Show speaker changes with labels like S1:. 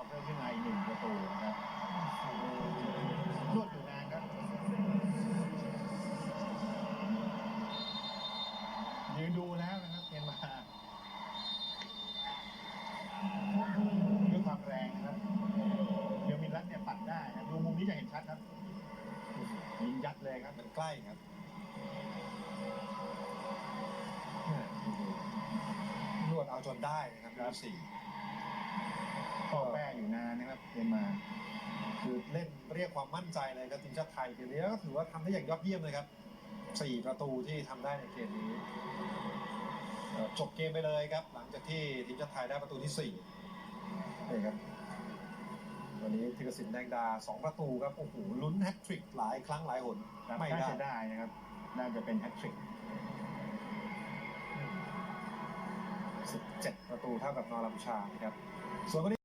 S1: ก็เพิ่มขึ้นมาอีกหนึ่งประตูนะครับนวดอยู่นานครับยืนดูแล้วนะครับเมียนมาด้วยความแรงนะครับเดี๋ยวมินรัตเนี่ยปัดได้นะดูมุมนี้จะเห็นชัดครับยิงยัดเลยครับ
S2: มันใกล้ครับนวดเอาจนได้นะครับ
S1: ครับ
S2: สี่
S1: ก็แป้อยู่นานนะครับเมียนมา
S2: คือเล่นเรียกความมั่นใจเลยครับทีมชาติไทยเกมนี้แล้วก็ถือว่าทำได้อย่างยอดเยี่ยมเลยครับสี่ประตูที่ทำได้ในเกมนี้เอ่อจบเกมไปเลยครับ หลังจากที่ทีมชาติไทยได้ประตูที่สี่นี่ครับวันนี้ธีรศิลป์แดงดาสองประตูครับโอ้โหลุ้นแฮตทริกหลายครั้งหลายหน
S1: ครับ
S2: ไม่
S1: น่า
S2: ได้
S1: จะได้นะครับ น่าจะเป็นแฮตทริก
S2: 17ประตูเท่ากับนอรัมชานะครับส่วนวันนี้